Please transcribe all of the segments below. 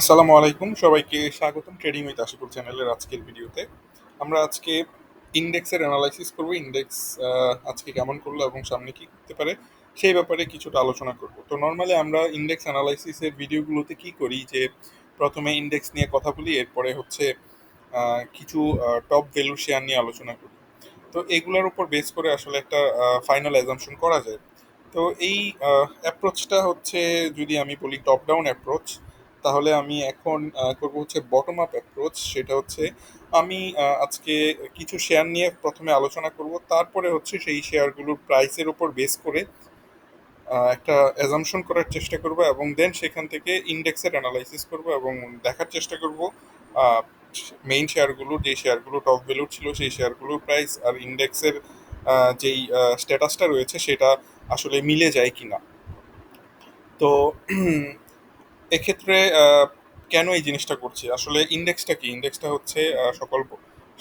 আসসালামু আলাইকুম, সবাইকে স্বাগতম ট্রেডিং উইথ আশিকুর চ্যানেলের আজকের ভিডিওতে। আমরা আজকে ইন্ডেক্সের অ্যানালাইসিস করব, ইন্ডেক্স আজকে কেমন করল এবং সামনে কী করতে পারে সেই ব্যাপারে কিছুটা আলোচনা করব। তো নর্মালি আমরা ইন্ডেক্স অ্যানালাইসিসের ভিডিওগুলোতে কি করি যে, প্রথমে ইন্ডেক্স নিয়ে কথা বলি, এরপরে হচ্ছে কিছু টপ ভ্যালু শেয়ার নিয়ে আলোচনা করি। তো এগুলোর উপর বেস করে আসলে একটা ফাইনাল অ্যাজাম্পশন করা যায়। তো এই অ্যাপ্রোচটা হচ্ছে যদি আমি বলি টপ ডাউন অ্যাপ্রোচ তাহলে আমি এখন করব হচ্ছে বটম আপ অ্যাপ্রোচ সেটা হচ্ছে আমি আজকে কিছু শেয়ার নিয়ে প্রথমে আলোচনা করব, তারপরে হচ্ছে সেই শেয়ারগুলোর প্রাইসের উপর বেস করে একটা অ্যাজাম্পশন করার চেষ্টা করব এবং দেন সেখান থেকে ইন্ডেক্সের অ্যানালাইসিস করব এবং দেখার চেষ্টা করব মেইন শেয়ারগুলো যে শেয়ারগুলো টপ ভ্যালু ছিল সেই শেয়ারগুলোর প্রাইস আর ইন্ডেক্সের যেই স্ট্যাটাসটা রয়েছে সেটা আসলে মিলে যায় কি না তো এক্ষেত্রে কেন এই জিনিসটা করছি? আসলে ইন্ডেক্সটা কি? ইন্ডেক্সটা হচ্ছে সকল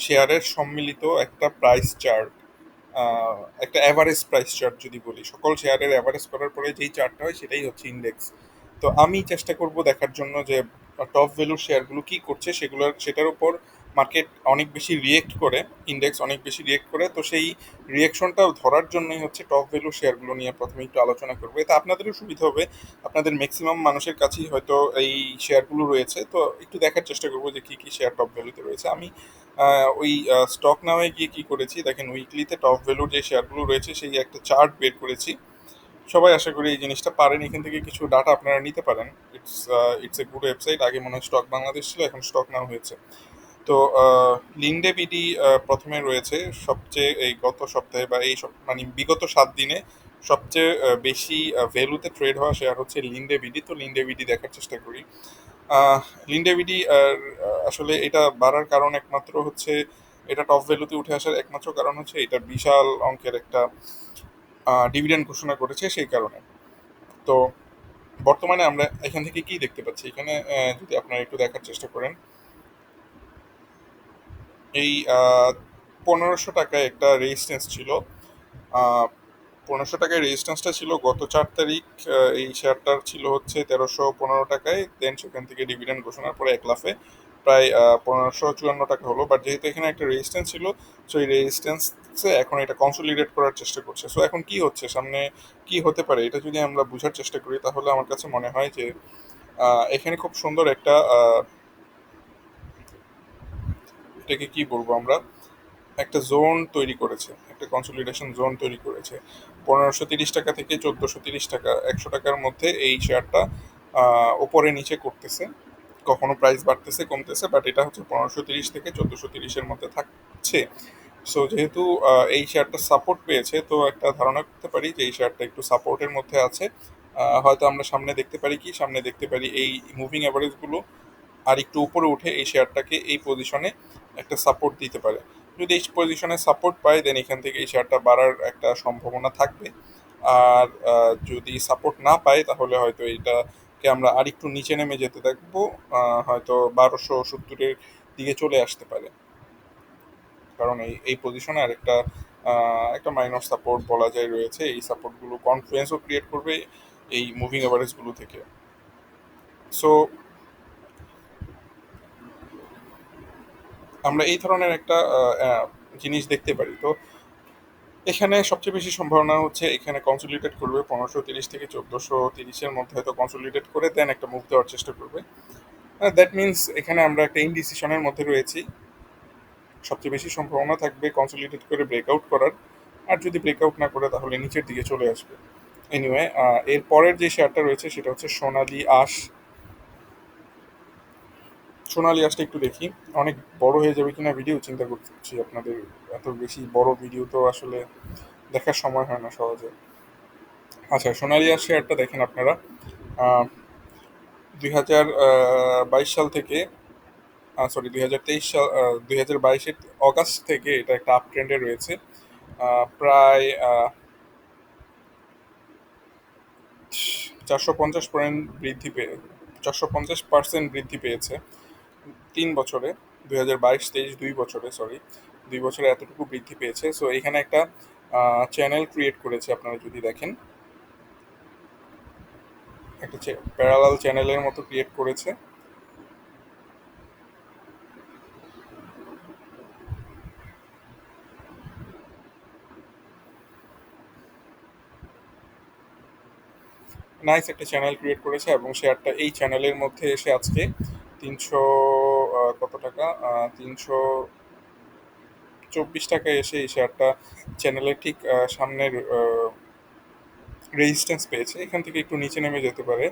শেয়ারের সম্মিলিত একটা প্রাইস চার্ট একটা অ্যাভারেজ প্রাইস চার্ট যদি বলি। সকল শেয়ারের অ্যাভারেজ করার পরে যেই চার্টটা হয়, সেটাই হচ্ছে ইন্ডেক্স তো আমি চেষ্টা করব দেখার জন্য যে টপ ভ্যালুর শেয়ারগুলো কি করছে, সেগুলোর, সেটার উপর মার্কেট অনেক বেশি রিয়েক্ট করে ইন্ডেক্স অনেক বেশি রিয়েক্ট করে, তো সেই রিয়েকশনটা ধরার জন্যই হচ্ছে টপ ভ্যালু শেয়ারগুলো নিয়ে প্রথমে একটু আলোচনা করব। এতে আপনাদেরও সুবিধা হবে, আপনাদের ম্যাক্সিমাম মানুষের কাছেই হয়তো এই শেয়ারগুলো রয়েছে, তো একটু দেখার চেষ্টা করব যে কী কী শেয়ার টপ ভ্যালুতে রয়েছে। আমি ওই স্টক নামে গিয়ে কী করেছি, দেখেন উইকলিতে টপ ভ্যালুর যে শেয়ারগুলো রয়েছে, সেই একটা চার্ট বের করেছি। সবাই আশা করি এই জিনিসটা পারেন, এখান থেকে কিছু ডাটা আপনারা নিতে পারেন। It's it's a good website আগে মনে হয় স্টক বাংলাদেশ ছিল, এখন স্টক নাও হয়েছে। তো লিন্ডে বিডি প্রথমে রয়েছে সবচেয়ে এই গত সপ্তাহে বা এই মানে বিগত সাত দিনে সবচেয়ে বেশি ভ্যালুতে ট্রেড হওয়া শেয়ার হচ্ছে লিন্ডে বিডি। তো লিন্ডে বিডি দেখার চেষ্টা করি। আহ, লিন্ডে বিডি আসলে এটা বাড়ার কারণ একমাত্র হচ্ছে এটা টপ ভ্যালুতে উঠে আসার একমাত্র কারণ হচ্ছে এটা বিশাল অঙ্কের একটা ডিভিডেন্ড ঘোষণা করেছে সেই কারণে। তো বর্তমানে আমরা এখান থেকে কি দেখতে পাচ্ছি? এখানে যদি আপনারা একটু দেখার চেষ্টা করেন। এই পনেরোশো টাকায় একটা রেজিস্ট্যান্স ছিল। পনেরোশো টাকায় রেজিস্ট্যান্সটা ছিল গত চার তারিখ এই শেয়ারটার ছিল হচ্ছে তেরোশো পনেরো টাকায়। দেন সেখান থেকে ডিভিডেন্ড ঘোষণার পরে এক লাফে প্রায় পনেরোশো চুয়ান্ন টাকা হলো। বাট যেহেতু এখানে একটা রেজিস্ট্যান্স ছিল সো এই রেজিস্ট্যান্সে এখন এটা কনসোলিডেট করার চেষ্টা করছে। সো এখন কি হচ্ছে? সামনে কি হতে পারে? এটা যদি আমরা বোঝার চেষ্টা করি, তাহলে আমার কাছে মনে হয় যে এখানে খুব সুন্দর একটা এটাকে কি বলব আমরা? একটা জোন তৈরি করেছে, একটা কনসলিডেশন জোন তৈরি করেছে। পনেরোশো তিরিশ টাকা থেকে চোদ্দোশো তিরিশ টাকা, একশো টাকার মধ্যে এই শেয়ারটা ওপরে নিচে করতেছে। কখনো প্রাইস বাড়তেছে, কমতেছে বাট এটা হচ্ছে পনেরোশো তিরিশ থেকে চোদ্দোশো তিরিশের মধ্যে থাকছে। সো যেহেতু এই শেয়ারটা সাপোর্ট পেয়েছে, তো একটা ধারণা করতে পারি যে এই শেয়ারটা একটু সাপোর্টের মধ্যে আছে। হয়তো আমরা সামনে দেখতে পারি কি? সামনে দেখতে পারি এই মুভিং অ্যাভারেজগুলো আর একটু উপরে উঠে এই শেয়ারটাকে এই পজিশনে একটা সাপোর্ট দিতে পারে। যদি এই পজিশনে সাপোর্ট পায় দেন এখান থেকে এই শেয়ারটা বাড়ার একটা সম্ভাবনা থাকবে। আর যদি সাপোর্ট না পায় তাহলে হয়তো এইটাকে আমরা আরেকটু নিচে নেমে যেতে দেখব হয়তো বারোশো সত্তরের দিকে চলে আসতে পারে। কারণ এই এই পজিশনে আরেকটা আহ, একটা মাইনর সাপোর্ট বলা যায় রয়েছে। এই সাপোর্টগুলো কনফ্লুয়েন্সও ক্রিয়েট করবে এই মুভিং অ্যাভারেজগুলো থেকে। সো আমরা এই ধরনের একটা জিনিস দেখতে পারি। তো এখানে সবচেয়ে বেশি সম্ভাবনা হচ্ছে এখানে কনসোলিডেট করবে। পনেরোশো তিরিশ থেকে চোদ্দোশো তিরিশের মধ্যে হয়তো কনসোলিডেট করে দেন একটা মুভ দেওয়ার চেষ্টা করবে। দ্যাট মিনস এখানে আমরা একটা ইনডিসিশনের মধ্যে রয়েছি। সবচেয়ে বেশি সম্ভাবনা থাকবে কনসোলিডেট করে ব্রেকআউট করার। আর যদি ব্রেকআউট না করে তাহলে নিচের দিকে চলে আসবে। এনিওয়ে এর পরের যে শেয়ারটা রয়েছে সেটা হচ্ছে সোনালি আশ। সোনালি আশটা একটু দেখি। অনেক বড় হয়ে যাবে কিনা ভিডিও চিন্তা করছি আপনাদের। এত বেশি বড় ভিডিও তো আসলে দেখার সময় হয় না সহজে। আচ্ছা সোনালি শেয়ারটা দেখেন আপনারা। দুই হাজার বাইশ সাল থেকে সরি দুই হাজার তেইশ সাল দুই হাজার বাইশের অগাস্ট থেকে এটা একটা আপ ট্রেন্ডে রয়েছে প্রায় চারশো পঞ্চাশ পয়েন্ট বৃদ্ধি পেয়ে, চারশো পঞ্চাশ পার্সেন্ট বৃদ্ধি পেয়েছে। তিন বছরে, দুই হাজার বাইশ, তেইশ, দুই বছরে সরি দুই বছরে এতটুকু বৃদ্ধি পেয়েছে। সো এখানে একটা চ্যানেল ক্রিয়েট করেছে আপনারা যদি দেখেন। একটা প্যারালাল চ্যানেলের মতো ক্রিয়েট করেছে। নাইস একটা চ্যানেল ক্রিয়েট করেছে এবং শেয়ারটা এই চ্যানেলের মধ্যে এসে আজকে তিনশো কত টাকা? তিনশো চব্বিশ টাকায় এসে এই শেয়ারটা চ্যানেলের ঠিক সামনের রেজিস্ট্যান্স পেয়েছে। এখান থেকে একটু নিচে নেমে যেতে পারে।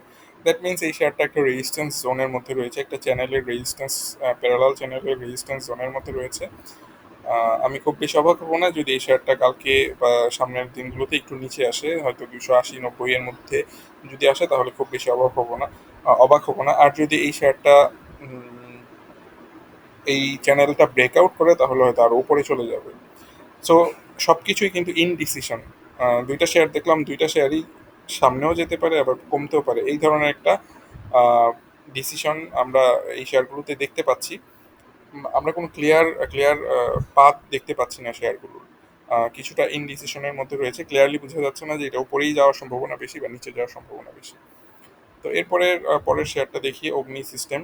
দ্যাট মিনস এই শেয়ারটা একটা রেজিস্ট্যান্স জোনের মধ্যে রয়েছে, একটা চ্যানেলের রেজিস্ট্যান্স প্যারালাল চ্যানেলের রেজিস্ট্যান্স জোনের মধ্যে রয়েছে। আমি খুব বেশি অবাক হব না যদি এই শেয়ারটা কালকে বা সামনের দিনগুলোতে একটু নিচে আসে, হয়তো দুশো আশি নব্বই এর মধ্যে যদি আসে, তাহলে খুব বেশি অবাক হব না অবাক হব না। আর যদি এই শেয়ারটা এই চ্যানেলটা ব্রেকআউট করে তাহলে হয়তো আরও উপরে চলে যাবে। সো সব কিছুই কিন্তু ইনডিসিশন দুইটা শেয়ার দেখলাম দুইটা শেয়ারই সামনেও যেতে পারে আবার কমতেও পারে। এই ধরনের একটা ডিসিশন আমরা এই শেয়ারগুলোতে দেখতে পাচ্ছি। আমরা কোনো ক্লিয়ার ক্লিয়ার পাথ দেখতে পাচ্ছি না শেয়ারগুলোর কিছুটা ইনডিসিশনের মধ্যে রয়েছে। ক্লিয়ারলি বোঝা যাচ্ছে না যে এটা উপরেই যাওয়ার সম্ভাবনা বেশি বা নিচে যাওয়ার সম্ভাবনা বেশি। তো এরপরে আহ, পরের শেয়ারটা দেখি অগ্নি সিস্টেম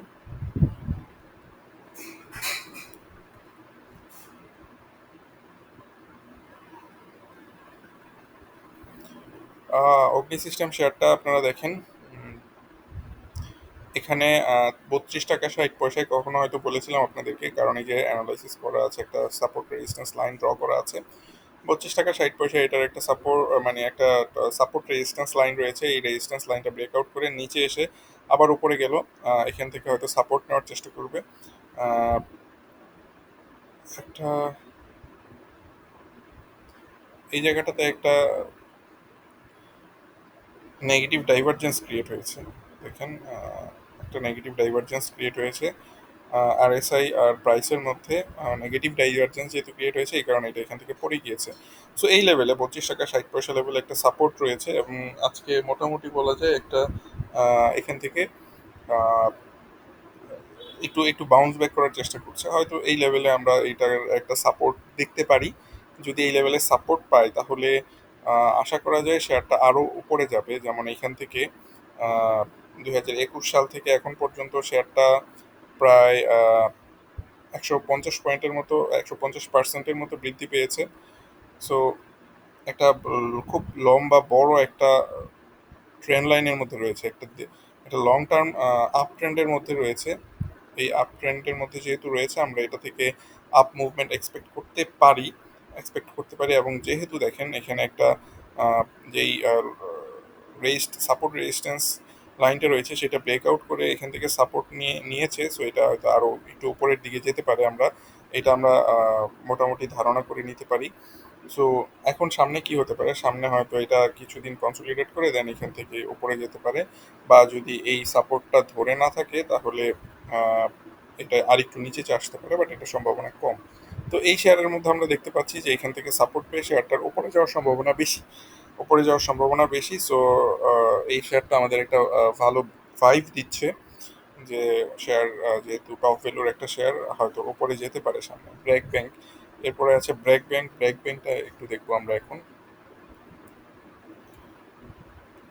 অগ্নি সিস্টেম শেয়ারটা আপনারা দেখেন। এখানে বত্রিশ টাকা ষাট পয়সায় কখনো হয়তো বলেছিলাম আপনাদেরকে, কারণ এই যে অ্যানালাইসিস করা আছে, একটা সাপোর্ট রেজিস্ট্যান্স লাইন ড্র করা আছে। বত্রিশ টাকা ষাট পয়সা এটার একটা সাপোর্ট মানে একটা সাপোর্ট রেজিস্ট্যান্স লাইন রয়েছে। এই রেজিস্ট্যান্স লাইনটা ব্রেকআউট করে নিচে এসে আবার উপরে গেল। এখান থেকে হয়তো সাপোর্ট নেওয়ার চেষ্টা করবে। একটা, এই জায়গাটাতে একটা নেগেটিভ ডাইভারজেন্স ক্রিয়েট হয়েছে। দেখেন একটা নেগেটিভ ডাইভারজেন্স ক্রিয়েট হয়েছে। আরএসআই আর প্রাইসের মধ্যে নেগেটিভ ডাইভারজেন্স যেহেতু ক্রিয়েট হয়েছে, এই কারণে এটা এখান থেকে পড়ে গিয়েছে। সো এই লেভেলে পঁচিশ টাকা ষাট পয়সা লেভেলে একটা সাপোর্ট রয়েছে এবং আজকে মোটামুটি বলা যায় একটা এখান থেকে একটু একটু বাউন্স ব্যাক করার চেষ্টা করছে। হয়তো এই লেভেলে আমরা এটার একটা সাপোর্ট দেখতে পারি। যদি এই লেভেলে সাপোর্ট পাই, তাহলে আশা করা যায় শেয়ারটা আরও উপরে যাবে। যেমন এখান থেকে দুই হাজার একুশ সাল থেকে এখন পর্যন্ত শেয়ারটা প্রায় একশো পঞ্চাশ পয়েন্টের মতো, একশো পঞ্চাশ পার্সেন্টের মতো বৃদ্ধি পেয়েছে। সো একটা খুব লম্বা, বড় একটা ট্রেন্ড লাইনের মধ্যে রয়েছে। একটা একটা লং টার্ম আপ ট্রেন্ডের মধ্যে রয়েছে। এই আপ ট্রেন্ডের মধ্যে যেহেতু রয়েছে, আমরা এটা থেকে আপ মুভমেন্ট এক্সপেক্ট করতে পারি। এক্সপেক্ট করতে পারি এবং যেহেতু দেখেন এখানে একটা যেই রেজিস্ট সাপোর্ট রেজিস্ট্যান্স লাইনটা রয়েছে সেটা ব্রেকআউট করে এখান থেকে সাপোর্ট নিয়ে, নিয়েছে সো এটা হয়তো আরও একটু উপরের দিকে যেতে পারে আমরা। এটা আমরা মোটামুটি ধারণা করে নিতে পারি। সো এখন সামনে কি হতে পারে? সামনে হয়তো এটা কিছুদিন কনসোলিডেট করে দেন এখান থেকে উপরে যেতে পারে। বা যদি এই সাপোর্টটা ধরে না থাকে, তাহলে এটা আরেকটু নিচে আসতে পারে বাট এটা সম্ভাবনা কম। তো এই শেয়ারের মধ্যে আমরা দেখতে পাচ্ছি যে এখান থেকে সাপোর্ট পেয়ে শেয়ারটার উপরে যাওয়ার সম্ভাবনা বেশি। উপরে যাওয়ার সম্ভাবনা বেশি সো এই শেয়ারটা আমাদের একটা ভালো ভাইভ দিচ্ছে যে শেয়ার যেহেতু টপ ভ্যালুর একটা শেয়ার হয়তো ওপরে যেতে পারে সামনে। ব্র্যাক ব্যাংক এরপরে আছে ব্র্যাক ব্যাংক ব্র্যাক ব্যাংকটা একটু দেখব আমরা এখন।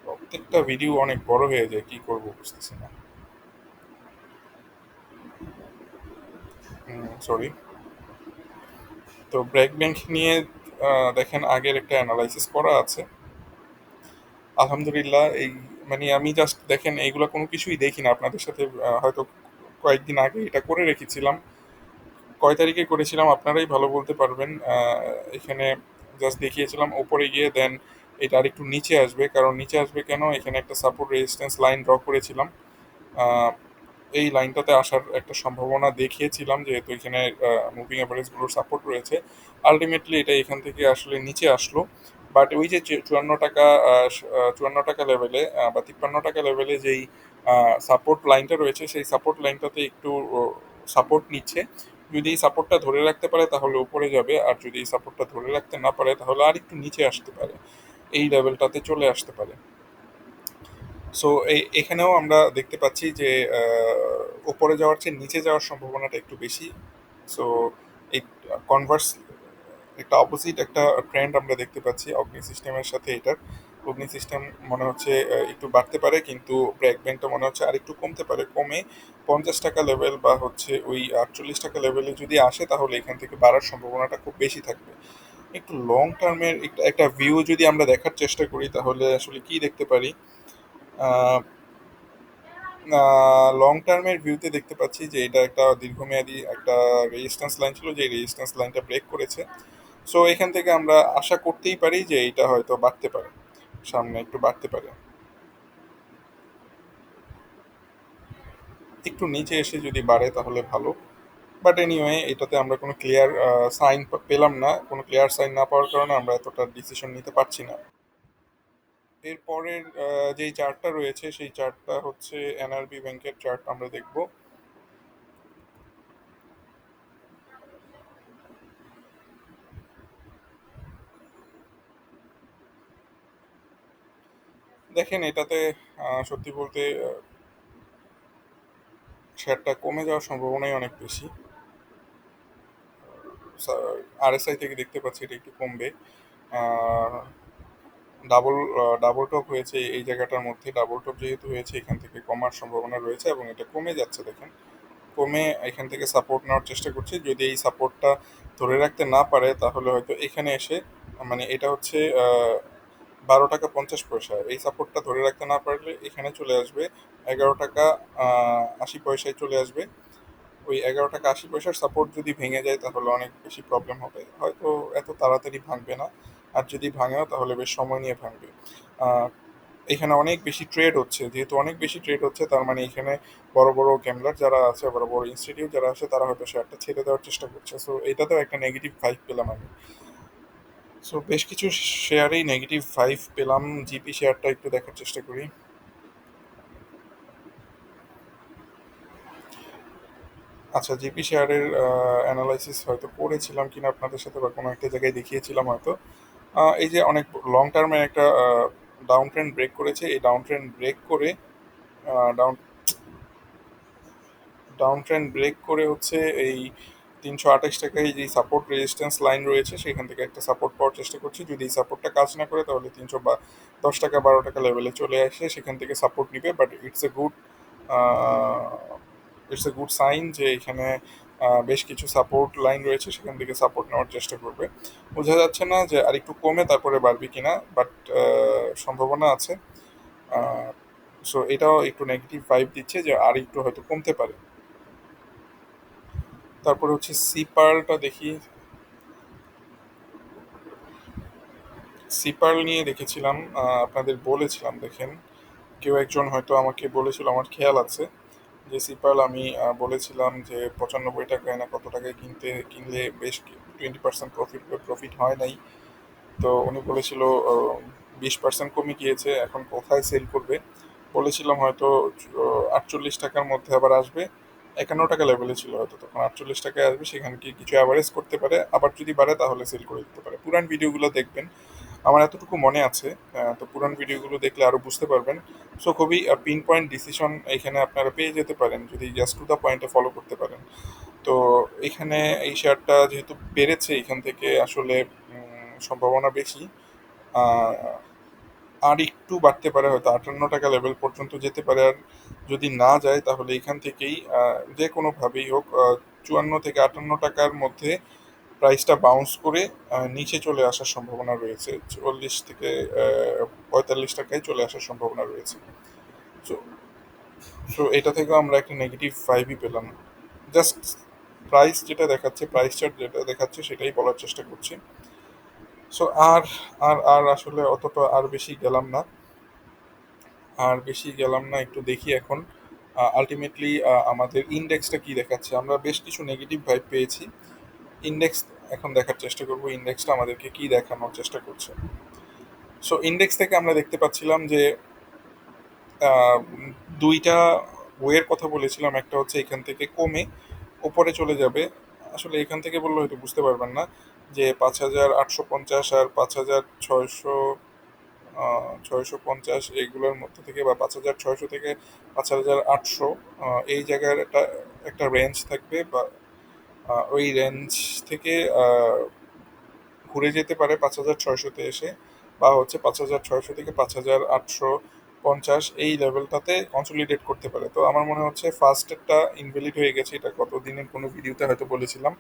প্রত্যেকটা ভিডিও অনেক বড় হয়ে যায়, কি করব বুঝতেছি না। সরি তো ব্র্যাক ব্যাংক নিয়ে দেখেন আগের একটা অ্যানালাইসিস করা আছে। আলহামদুলিল্লাহ, এই মানে আমি জাস্ট দেখেন এইগুলো কোনো কিছুই দেখি না আপনাদের সাথে হয়তো কয়েকদিন আগে এটা করে রেখেছিলাম। কয় তারিখে করেছিলাম আপনারাই ভালো বলতে পারবেন। এখানে জাস্ট দেখিয়েছিলাম ওপরে গিয়ে দেন এটা আরেকটু নিচে আসবে। কারণ নিচে আসবে কেন? এখানে একটা সাপোর্ট রেজিস্ট্যান্স লাইন ড্র করেছিলাম। এই লাইনটাতে আসার একটা সম্ভাবনা দেখিয়েছিলাম, যেহেতু এখানে মুভিং অ্যাভারেজগুলোর সাপোর্ট রয়েছে। আলটিমেটলি এটা এখান থেকে আসলে নিচে আসলো। বাট ওই যে চুয়ান্ন টাকা চুয়ান্ন টাকা লেভেলে বা তিপ্পান্ন টাকা লেভেলে যেই সাপোর্ট লাইনটা রয়েছে, সেই সাপোর্ট লাইনটাতে একটু সাপোর্ট নিচ্ছে। যদি এই সাপোর্টটা ধরে রাখতে পারে তাহলে উপরে যাবে, আর যদি এই সাপোর্টটা ধরে রাখতে না পারে তাহলে আর একটু নিচে আসতে পারে। এই লেভেলটাতে চলে আসতে পারে। সো এখানেও আমরা দেখতে পাচ্ছি যে উপরে যাওয়ার চেয়ে নিচে যাওয়ার সম্ভাবনাটা একটু বেশি। সো এই কনভার্স একটা অপোজিট একটা ট্রেন্ড আমরা দেখতে পাচ্ছি অগ্নি সিস্টেমের সাথে এটার। অগ্নি সিস্টেম মনে হচ্ছে একটু বাড়তে পারে, কিন্তু ব্র্যাক ব্যাংকটা মনে হচ্ছে আরেকটু কমতে পারে। কমে পঞ্চাশ টাকা লেভেল বা হচ্ছে ওই আটচল্লিশ টাকা লেভেলে যদি আসে, তাহলে এখান থেকে বাড়ার সম্ভাবনাটা খুব বেশি থাকবে। একটু লং টার্মের একটা ভিউ যদি আমরা দেখার চেষ্টা করি, তাহলে আসলে কি দেখতে পারি? লং টার্মের ভিউতে দেখতে পাচ্ছি যে এটা একটা দীর্ঘমেয়াদী একটা রেজিস্ট্যান্স লাইন ছিল যে রেজিস্ট্যান্স লাইনটা ব্রেক করেছে। সো এখান থেকে আমরা আশা করতেই পারি যে এটা হয়তো বাড়তে পারে। সামনে একটু বাড়তে পারে। একটু নিচে এসে যদি বাড়ে তাহলে ভালো। বাট এনিওয়ে এটাতে আমরা কোনো ক্লিয়ার সাইন পেলাম না। কোনো ক্লিয়ার সাইন না পাওয়ার কারণে আমরা এতটা ডিসিশন নিতে পারছি না। এরপরের যেই চার্টটা রয়েছে, সেই চার্টটা হচ্ছে এনআরবি ব্যাংকের চার্ট আমরা দেখব। দেখেন, এটাতে সত্যি বলতে শেয়ারটা কমে যাওয়ার সম্ভাবনাই অনেক বেশি। আরএসআই থেকে দেখতে পাচ্ছি এটা একটু কমবে। ডাবল ডাবল টপ হয়েছে এই জায়গাটার মধ্যে। ডাবল টপ যেহেতু হয়েছে, এখান থেকে কমার সম্ভাবনা রয়েছে এবং এটা কমে যাচ্ছে, দেখেন। কমে এখান থেকে সাপোর্ট নেওয়ার চেষ্টা করছি। যদি এই সাপোর্টটা ধরে রাখতে না পারে, তাহলে হয়তো এখানে এসে মানে এটা হচ্ছে বারো টাকা পঞ্চাশ পয়সা। এই সাপোর্টটা ধরে রাখতে না পারলে এখানে চলে আসবে এগারো টাকা আশি পয়সায় চলে আসবে। ওই এগারো টাকা, আশি পয়সার সাপোর্ট যদি ভেঙে যায়, তাহলে অনেক বেশি প্রবলেম হবে। হয়তো এত তাড়াতাড়ি ভাঙবে না। আর যদি ভাঙেও তাহলে বেশ সময় নিয়ে ভাঙবে। এখানে অনেক বেশি ট্রেড হচ্ছে। যেহেতু অনেক বেশি ট্রেড হচ্ছে, তার মানে এখানে বড় বড় গ্যামলার যারা আছে, বড় বড় ইনস্টিটিউট যারা আছে, তারা হয়তো শেয়ারটা ছেড়ে দেওয়ার চেষ্টা করছে। সো এটাতেও একটা নেগেটিভ ভাইব পেলাম আমি। সো বেশ কিছু শেয়ারেই নেগেটিভ ভাইব পেলাম। জিপি শেয়ারটা একটু দেখার চেষ্টা করি। আচ্ছা জিপি শেয়ারের অ্যানালাইসিস হয়তো করেছিলাম কিনা আপনাদের সাথে বা কোনো একটা জায়গায় দেখিয়েছিলাম হয়তো। এই যে অনেক লং টার্মে একটা ডাউন ট্রেন্ড ব্রেক করেছে। এই ডাউন ট্রেন্ড ব্রেক করে ডাউন ডাউন ট্রেন্ড ব্রেক করে হচ্ছে এই তিনশো আঠাশ টাকায় যে সাপোর্ট রেজিস্ট্যান্স লাইন রয়েছে, সেখান থেকে একটা সাপোর্ট পাওয়ার চেষ্টা করছি। যদি এই সাপোর্টটা কাজ না করে, তাহলে তিনশো বা দশ টাকা, বারো টাকা লেভেলে চলে আসে, সেখান থেকে সাপোর্ট নিবে। But it's a good it's a good sign যে এখানে বেশ কিছু সাপোর্ট লাইন রয়েছে, সেখান থেকে সাপোর্ট নেওয়ার চেষ্টা করবে। বোঝা যাচ্ছে না যে আর একটু কমে তারপরে বাড়বে কিনা বাট সম্ভাবনা আছে। সো এটাও একটু নেগেটিভ ভাইব দিচ্ছে যে আর একটু হয়তো কমতে পারে। তারপরে হচ্ছে সিপারটা দেখি। সিপার নিয়ে দেখেছিলাম আপনাদের বলেছিলাম, দেখেন। কেউ একজন হয়তো আমাকে বলেছিল, আমার খেয়াল আছে। যে আমি বলেছিলাম যে পঁচানব্বই টাকায় না কত টাকায় কিনতে, কিনলে বেশ টোয়েন্টি পার্সেন্ট প্রফিট প্রফিট হয় নাই। তো উনি বলেছিল বিশ পার্সেন্ট কমে গিয়েছে, এখন কোথায় সেল করবে? বলেছিলাম হয়তো আটচল্লিশ টাকার মধ্যে আবার আসবে। একান্ন টাকা লেভেলে ছিল হয়তো, তখন আটচল্লিশ টাকায় আসবে, সেখানে কি কিছু অ্যাভারেজ করতে পারে? আবার যদি বাড়ে, তাহলে সেল করে দিতে পারে। পুরান ভিডিওগুলো দেখবেন। আমার এতটুকু মনে আছে তো পুরান ভিডিওগুলো দেখলে আরও বুঝতে পারবেন। সো খুবই পিন পয়েন্ট ডিসিশন এখানে আপনারা পেয়ে যেতে পারেন, যদি জাস্ট টু দ্য পয়েন্টে ফলো করতে পারেন। তো এখানে এই শেয়ারটা যেহেতু বেড়েছে, এখান থেকে আসলে সম্ভাবনা বেশি। আর একটু বাড়তে পারে হয়তো আটান্ন টাকা লেভেল পর্যন্ত যেতে পারে। আর যদি না যায়, তাহলে এখান থেকেই যে কোনোভাবেই হোক চুয়ান্ন থেকে আটান্ন টাকার মধ্যে প্রাইসটা বাউন্স করে নিচে চলে আসার সম্ভাবনা রয়েছে। চল্লিশ থেকে পঁয়তাল্লিশ টাকায় চলে আসার সম্ভাবনা রয়েছে। সো সো এটা থেকেও আমরা একটা নেগেটিভ ফাইভই পেলাম। জাস্ট প্রাইস যেটা দেখাচ্ছে প্রাইস চার্ট যেটা দেখাচ্ছে, সেটাই বলার চেষ্টা করছি। সো আর আর আর আসলে অতটা আর বেশি গেলাম না। আর বেশি গেলাম না, একটু দেখি এখন। আলটিমেটলি আমাদের ইন্ডেক্সটা কি দেখাচ্ছে? আমরা বেশ কিছু নেগেটিভ ভাইব পেয়েছি। ইন্ডেক্স এখন দেখার চেষ্টা করব ইন্ডেক্সটা আমাদেরকে কি দেখানোর চেষ্টা করছে। সো ইন্ডেক্স থেকে আমরা দেখতে পাচ্ছিলাম যে দুইটা ওয়ের কথা বলেছিলাম, একটা হচ্ছে এখান থেকে কমে ওপরে চলে যাবে। আসলে এখান থেকে বললে হয়তো বুঝতে পারবেন না যে পাঁচ হাজার আটশো পঞ্চাশ আর পাঁচ হাজার ছয়শো ছয়শো পঞ্চাশ এইগুলোর মধ্যে থেকে বা পাঁচ হাজার ছয়শো থেকে পাঁচ হাজার আটশো এই জায়গার একটা একটা রেঞ্জ থাকবে বা ওই রেঞ্জ থেকে ঘুরে যেতে পারে পাঁচ হাজার ছয়শোতে এসে বা হচ্ছে পাঁচ হাজার ছয়শো থেকে পাঁচ হাজার আটশো পঞ্চাশ এই লেভেলটাতে কনসলিডেট করতে পারে। তো আমার মনে হচ্ছে ফার্স্টেরটা ইনভ্যালিড হয়ে গেছে, এটা কত দিনের কোনো ভিডিওতে হয়তো বলেছিলাম।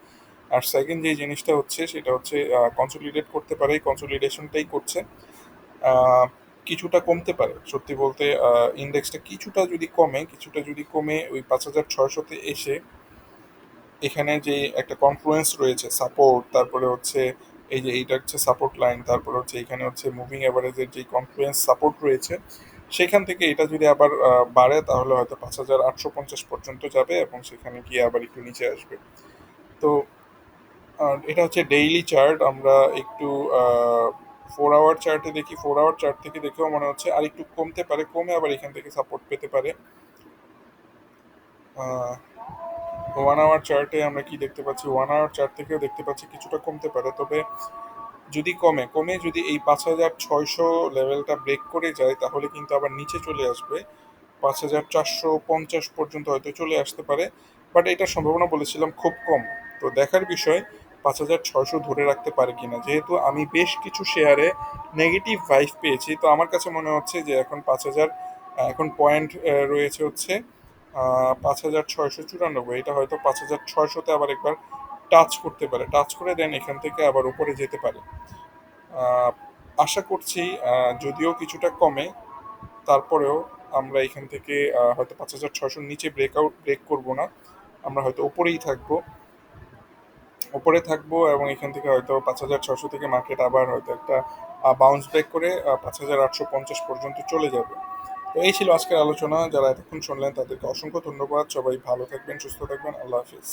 আর সেকেন্ড যে জিনিসটা হচ্ছে, সেটা হচ্ছে কনসলিডেট করতে পারে কনসলিডেশনটাই করছে। কিছুটা কমতে পারে, সত্যি বলতে ইন্ডেক্সটা কিছুটা যদি কমে, কিছুটা যদি কমে ওই পাঁচ হাজার ছয়শোতে এসে এখানে যে একটা কনফ্লুয়েন্স রয়েছে সাপোর্ট তারপরে হচ্ছে এই যে এইটা হচ্ছে সাপোর্ট লাইন তারপরে হচ্ছে এখানে হচ্ছে মুভিং অ্যাভারেজের যে কনফ্লুয়েন্স সাপোর্ট রয়েছে, সেখান থেকে এটা যদি আবার বাড়ে তাহলে হয়তো পাঁচ হাজার আটশো পঞ্চাশ পর্যন্ত যাবে এবং সেখানে গিয়ে আবার একটু নিচে আসবে। তো এটা হচ্ছে ডেইলি চার্ট আমরা একটু ফোর আওয়ার চার্টে দেখি ফোর আওয়ার চার্ট থেকে দেখেও মনে হচ্ছে আর একটু কমতে পারে, কমে আবার এখান থেকে সাপোর্ট পেতে পারে। ওয়ান আওয়ার চার্টে আমরা কি দেখতে পাচ্ছি? ওয়ান আওয়ার চার্ট থেকেও দেখতে পাচ্ছি কিছুটা কমতে পারে, তবে যদি কমে কমে যদি এই পাঁচ হাজার ছয়শো লেভেলটা ব্রেক করে যায়, তাহলে কিন্তু আবার নিচে চলে আসবে। পাঁচ হাজার চারশো পঞ্চাশ পর্যন্ত হয়তো চলে আসতে পারে বাট এটার সম্ভাবনা বলেছিলাম খুব কম। তো দেখার বিষয়, পাঁচ হাজার ছয়শো ধরে রাখতে পারে কিনা? যেহেতু আমি বেশ কিছু শেয়ারে নেগেটিভ ভাইভ পেয়েছি, তো আমার কাছে মনে হচ্ছে যে এখন পাঁচ হাজার, এখন পয়েন্ট রয়েছে হচ্ছে পাঁচ হাজার ছয়শো চুরানব্বই। এটা হয়তো পাঁচ হাজার ছয়শোতে আবার একবার টাচ করতে পারে। টাচ করে দেন, এখান থেকে আবার উপরে যেতে পারে। আশা করছি যদিও কিছুটা কমে, তারপরেও আমরা এখান থেকে হয়তো পাঁচ হাজার ছশোর নিচে ব্রেকআউট ব্রেক করব না। আমরা হয়তো ওপরেই থাকব। ওপরে থাকব এবং এখান থেকে হয়তো পাঁচ হাজার ছশো থেকে মার্কেট আবার হয়তো একটা বাউন্স ব্যাক করে পাঁচ হাজার আটশো পঞ্চাশ পর্যন্ত চলে যাবে। তো এই ছিল আজকের আলোচনা। যারা এতক্ষণ শুনলেন তাদেরকে অসংখ্য ধন্যবাদ। সবাই ভালো থাকবেন, সুস্থ থাকবেন। আল্লাহ হাফিজ।